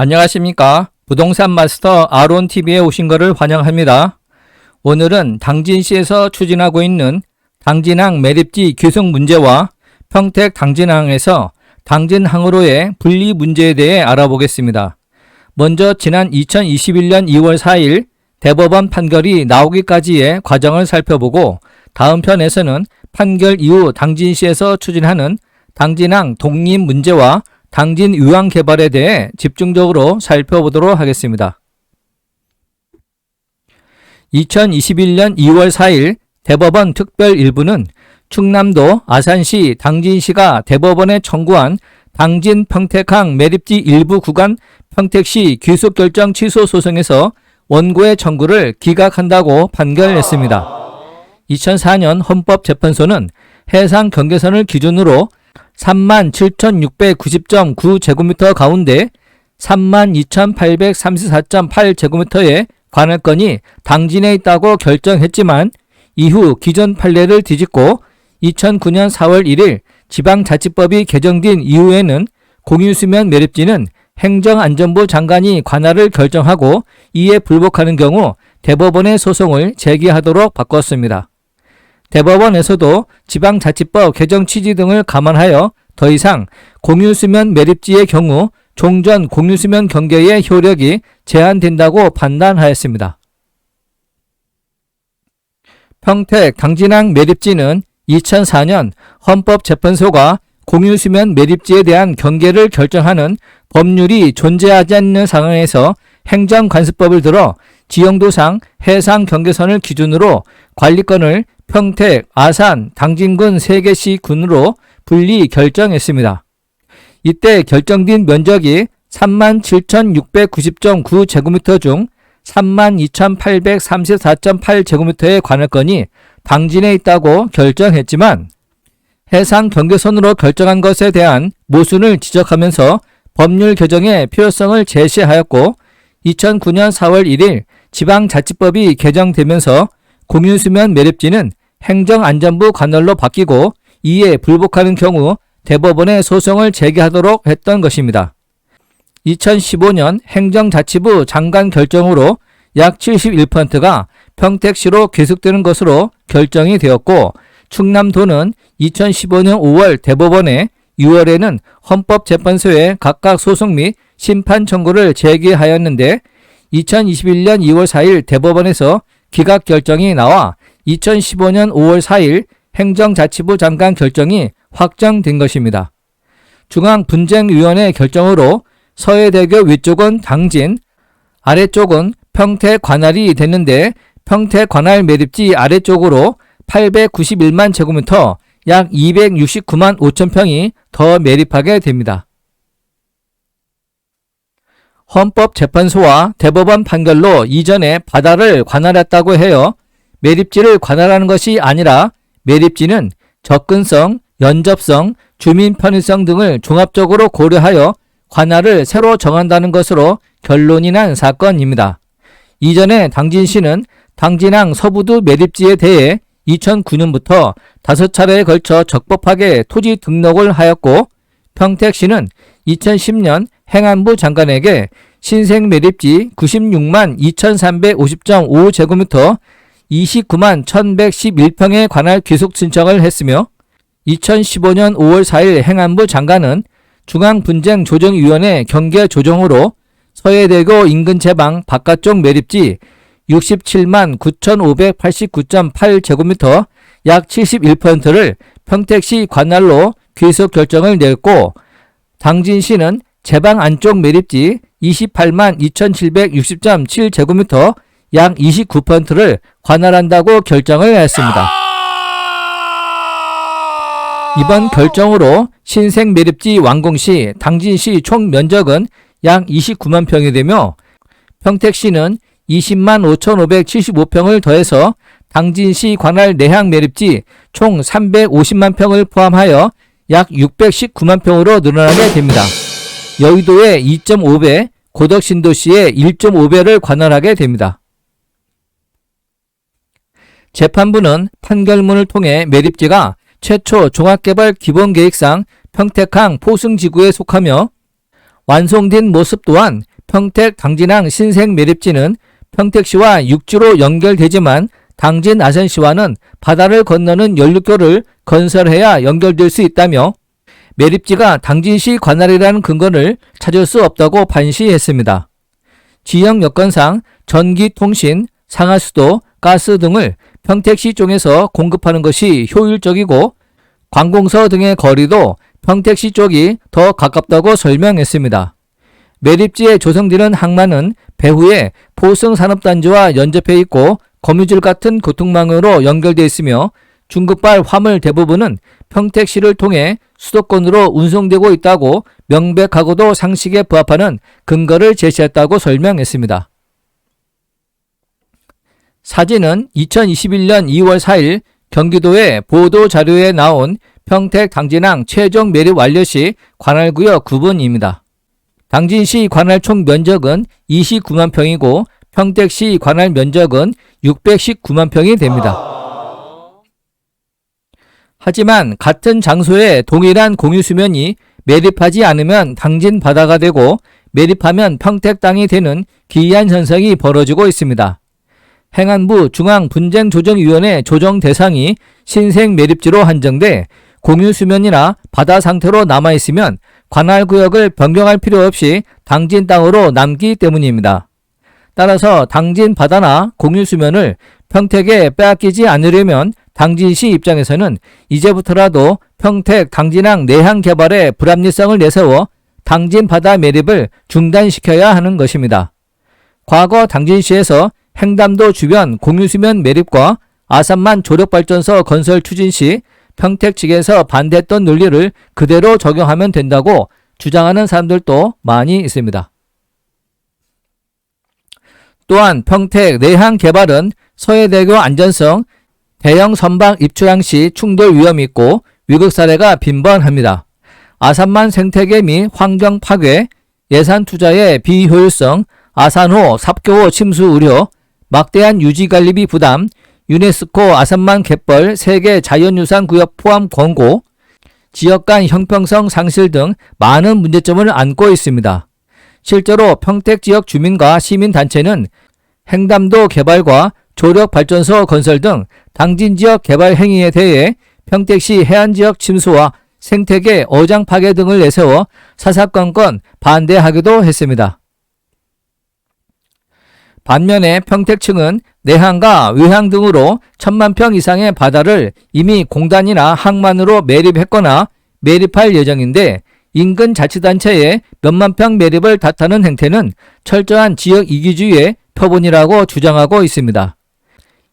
안녕하십니까. 부동산 마스터 아론TV에 오신 것을 환영합니다. 오늘은 당진시에서 추진하고 있는 당진항 매립지 규정 문제와 평택 당진항에서 당진항으로의 분리 문제에 대해 알아보겠습니다. 먼저 지난 2021년 2월 4일 대법원 판결이 나오기까지의 과정을 살펴보고 다음 편에서는 판결 이후 당진시에서 추진하는 당진항 독립 문제와 당진 유황 개발에 대해 집중적으로 살펴보도록 하겠습니다. 2021년 2월 4일 대법원 특별 1부는 충남도 아산시 당진시가 대법원에 청구한 당진 평택항 매립지 일부 구간 평택시 귀속결정 취소 소송에서 원고의 청구를 기각한다고 판결했습니다. 2004년 헌법재판소는 해상 경계선을 기준으로 37,690.9제곱미터 가운데 32,834.8제곱미터의 관할 건이 당진에 있다고 결정했지만 이후 기존 판례를 뒤집고 2009년 4월 1일 지방자치법이 개정된 이후에는 공유수면 매립지는 행정안전부 장관이 관할을 결정하고 이에 불복하는 경우 대법원의 소송을 제기하도록 바꿨습니다. 대법원에서도 지방자치법 개정 취지 등을 감안하여 더 이상 공유수면 매립지의 경우 종전 공유수면 경계의 효력이 제한된다고 판단하였습니다. 평택 당진항 매립지는 2004년 헌법재판소가 공유수면 매립지에 대한 경계를 결정하는 법률이 존재하지 않는 상황에서 행정관습법을 들어 지형도상 해상 경계선을 기준으로 관리권을 평택, 아산, 당진군 3개시 군으로 분리 결정했습니다. 이때 결정된 면적이 37,690.9제곱미터 중 32,834.8제곱미터의 관할권이 당진에 있다고 결정했지만 해상 경계선으로 결정한 것에 대한 모순을 지적하면서 법률 개정의 필요성을 제시하였고 2009년 4월 1일 지방자치법이 개정되면서 공유수면 매립지는 행정안전부 관할로 바뀌고 이에 불복하는 경우 대법원에 소송을 제기하도록 했던 것입니다. 2015년 행정자치부 장관 결정으로 약 71%가 평택시로 계속되는 것으로 결정이 되었고 충남도는 2015년 5월 대법원에 6월에는 헌법재판소에 각각 소송 및 심판 청구를 제기하였는데 2021년 2월 4일 대법원에서 기각 결정이 나와 2015년 5월 4일 행정자치부 장관 결정이 확정된 것입니다. 중앙분쟁위원회 결정으로 서해대교 위쪽은 당진, 아래쪽은 평택 관할이 됐는데 평택 관할 매립지 아래쪽으로 891만 제곱미터 약 269만 5천 평이 더 매립하게 됩니다. 헌법재판소와 대법원 판결로 이전에 바다를 관할했다고 해요. 매립지를 관할하는 것이 아니라 매립지는 접근성, 연접성, 주민 편의성 등을 종합적으로 고려하여 관할을 새로 정한다는 것으로 결론이 난 사건입니다. 이전에 당진시는 당진항 서부두 매립지에 대해 2009년부터 다섯 차례에 걸쳐 적법하게 토지 등록을 하였고 평택시는 2010년 행안부 장관에게 신생 매립지 96만 2350.5제곱미터 29만 1111평에 관할 귀속 신청을 했으며 2015년 5월 4일 행안부 장관은 중앙분쟁조정위원회 경계 조정으로 서해대교 인근 제방 바깥쪽 매립지 67만 9,589.8제곱미터 약 71%를 평택시 관할로 귀속 결정을 냈고 당진시는 제방 안쪽 매립지 28만 2,760.7제곱미터 약 29%를 관할한다고 결정을 했습니다. 이번 결정으로 신생 매립지 완공 시 당진시 총 면적은 약 29만 평이 되며 평택시는 20만 5,575평을 더해서 당진시 관할 내향 매립지 총 350만 평을 포함하여 약 619만 평으로 늘어나게 됩니다. 여의도의 2.5배, 고덕신도시의 1.5배를 관할하게 됩니다. 재판부는 판결문을 통해 매립지가 최초 종합개발 기본계획상 평택항 포승지구에 속하며 완성된 모습 또한 평택 당진항 신생 매립지는 평택시와 육지로 연결되지만 당진 아산시와는 바다를 건너는 연륙교를 건설해야 연결될 수 있다며 매립지가 당진시 관할이라는 근거를 찾을 수 없다고 반시했습니다. 지역 여건상 전기, 통신, 상하수도, 가스 등을 평택시 쪽에서 공급하는 것이 효율적이고 관공서 등의 거리도 평택시 쪽이 더 가깝다고 설명했습니다. 매립지에 조성되는 항만은 배후에 포승산업단지와 연접해 있고 거미줄 같은 교통망으로 연결되어 있으며 중급발 화물 대부분은 평택시를 통해 수도권으로 운송되고 있다고 명백하고도 상식에 부합하는 근거를 제시했다고 설명했습니다. 사진은 2021년 2월 4일 경기도의 보도 자료에 나온 평택 당진항 최종 매립 완료 시 관할구역 구분입니다. 당진시 관할 총 면적은 29만 평이고 평택시 관할 면적은 619만 평이 됩니다. 하지만 같은 장소에 동일한 공유 수면이 매립하지 않으면 당진 바다가 되고 매립하면 평택 땅이 되는 기이한 현상이 벌어지고 있습니다. 행안부 중앙분쟁조정위원회 조정 대상이 신생 매립지로 한정돼 공유 수면이나 바다 상태로 남아 있으면 관할 구역을 변경할 필요 없이 당진 땅으로 남기 때문입니다. 따라서 당진 바다나 공유 수면을 평택에 빼앗기지 않으려면 당진시 입장에서는 이제부터라도 평택 당진항 내항 개발의 불합리성을 내세워 당진 바다 매립을 중단시켜야 하는 것입니다. 과거 당진시에서 행담도 주변 공유수면 매립과 아산만 조력발전소 건설 추진 시 평택 측에서 반대했던 논리를 그대로 적용하면 된다고 주장하는 사람들도 많이 있습니다. 또한 평택 내항 개발은 서해대교 안전성, 대형 선박 입출항 시 충돌 위험이 있고 위급 사례가 빈번합니다. 아산만 생태계 및 환경 파괴, 예산 투자의 비효율성, 아산호 삽교호 침수 우려, 막대한 유지관리비 부담, 유네스코 아산만 갯벌 세계 자연유산 구역 포함 권고, 지역 간 형평성 상실 등 많은 문제점을 안고 있습니다. 실제로 평택 지역 주민과 시민단체는 행담도 개발과 조력 발전소 건설 등 당진 지역 개발 행위에 대해 평택시 해안 지역 침수와 생태계 어장 파괴 등을 내세워 사사건건 반대하기도 했습니다. 반면에 평택층은 내항과 외항 등으로 천만 평 이상의 바다를 이미 공단이나 항만으로 매립했거나 매립할 예정인데 인근 자치단체의 몇만 평 매립을 탓하는 행태는 철저한 지역 이기주의의 표본이라고 주장하고 있습니다.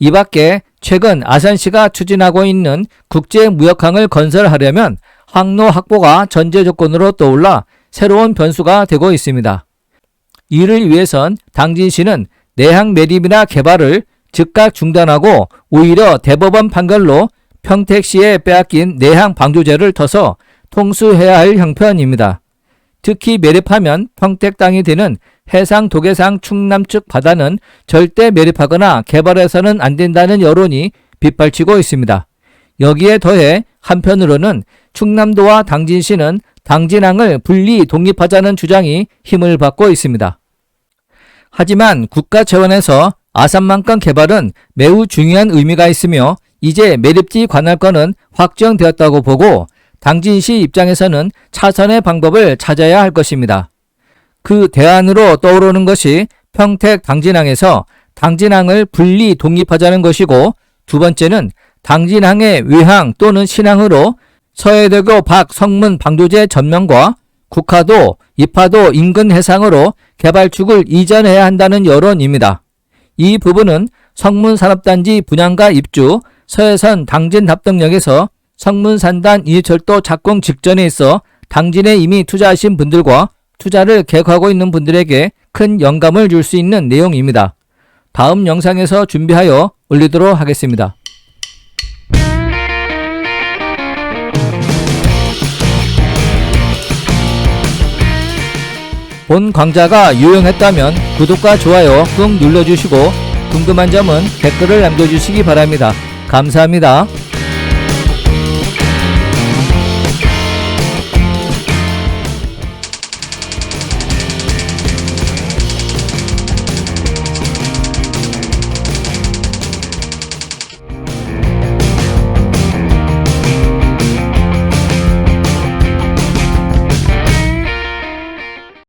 이 밖에 최근 아산시가 추진하고 있는 국제무역항을 건설하려면 항로 확보가 전제 조건으로 떠올라 새로운 변수가 되고 있습니다. 이를 위해선 당진시는 내항 매립이나 개발을 즉각 중단하고 오히려 대법원 판결로 평택시에 빼앗긴 내항 방조제를 터서 통수해야 할 형편입니다. 특히 매립하면 평택 땅이 되는 해상 도계상 충남측 바다는 절대 매립하거나 개발해서는 안 된다는 여론이 빗발치고 있습니다. 여기에 더해 한편으로는 충남도와 당진시는 당진항을 분리 독립하자는 주장이 힘을 받고 있습니다. 하지만 국가 차원에서 아산만권 개발은 매우 중요한 의미가 있으며 이제 매립지 관할권은 확정되었다고 보고 당진시 입장에서는 차선의 방법을 찾아야 할 것입니다. 그 대안으로 떠오르는 것이 평택 당진항에서 당진항을 분리 독립하자는 것이고 두 번째는 당진항의 외항 또는 신항으로 서해대교 밖 성문 방조제 전면과 국화도, 이파도 인근 해상으로 개발축을 이전해야 한다는 여론입니다. 이 부분은 성문산업단지 분양가 입주, 서해선 당진 답덕역에서 성문산단 이철도 착공 직전에 있어 당진에 이미 투자하신 분들과 투자를 계획하고 있는 분들에게 큰 영감을 줄 수 있는 내용입니다. 다음 영상에서 준비하여 올리도록 하겠습니다. 본 강좌가 유용했다면 구독과 좋아요 꾹 눌러주시고 궁금한 점은 댓글을 남겨주시기 바랍니다. 감사합니다.